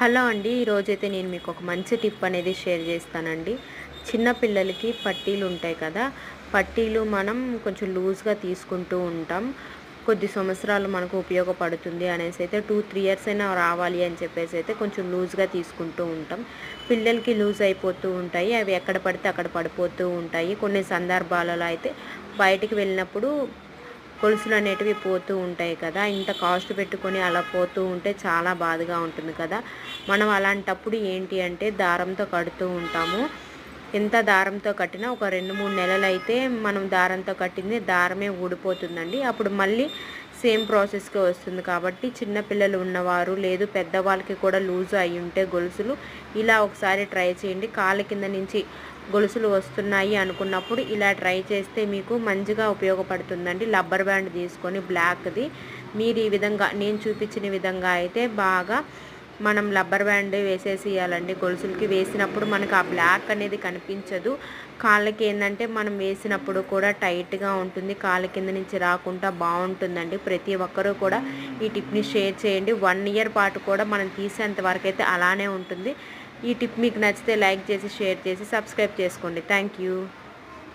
Hello అండి ఈరోజైతే నేను మీకు ఒక మంచి టిప్ అనేది షేర్ చేస్తానండి. చిన్న పిల్లలకి పట్టీలు ఉంటాయి కదా పట్టీలు మనం కొంచెం లూజ్గా తీసుకుంటూ ఉంటాం. కొద్ది సంవత్సరాలు మనకు ఉపయోగపడుతుంది అనేసి అయితే టూ త్రీ ఇయర్స్ అయినా రావాలి అని చెప్పేసి అయితే కొంచెం లూజ్గా తీసుకుంటూ ఉంటాం. పిల్లలకి లూజ్ అయిపోతూ ఉంటాయి అవి ఎక్కడ పడితే అక్కడ పడిపోతూ ఉంటాయి. కొన్ని సందర్భాలలో అయితే బయటికి వెళ్ళినప్పుడు గొలుసులు అనేటివి పోతూ ఉంటాయి కదా. ఇంత కాస్ట్ పెట్టుకొని అలా పోతూ ఉంటే చాలా బాధగా ఉంటుంది కదా. మనం అలాంటప్పుడు ఏంటి అంటే దారంతో కడుతూ ఉంటాము. ఎంత దారంతో కట్టినా ఒక రెండు మూడు నెలలు అయితే మనం దారంతో కట్టింది దారమే ఊడిపోతుందండి. అప్పుడు మళ్ళీ సేమ్ ప్రాసెస్కే వస్తుంది కాబట్టి చిన్నపిల్లలు ఉన్నవారు లేదు పెద్దవాళ్ళకి కూడా లూజ్ అయి ఉంటే గొలుసులు ఇలా ఒకసారి ట్రై చేయండి. కాళ్ళ కింద నుంచి గొలుసులు వస్తున్నాయి అనుకున్నప్పుడు ఇలా ట్రై చేస్తే మీకు మంచిగా ఉపయోగపడుతుందండి. లబ్బర్ బ్యాండ్ తీసుకొని బ్లాక్ది. మీరు ఈ విధంగా నేను చూపించిన విధంగా అయితే బాగా మనం లబ్బర్ బ్యాండ్ వేసేసి గొలుసులకి వేసినప్పుడు మనకు ఆ బ్లాక్ అనేది కనిపించదు. కాళ్ళకి ఏంటంటే మనం వేసినప్పుడు కూడా టైట్గా ఉంటుంది. కాళ్ళ కింద నుంచి రాకుండా బాగుంటుందండి. ప్రతి ఒక్కరూ కూడా ఈ టిప్ని షేర్ చేయండి. వన్ ఇయర్ పాటు కూడా మనం తీసేంత వరకు అయితే అలానే ఉంటుంది. ఈ టిప్ మీకు నచ్చితే లైక్ చేసి షేర్ చేసి సబ్స్క్రైబ్ చేసుకోండి. Thank you.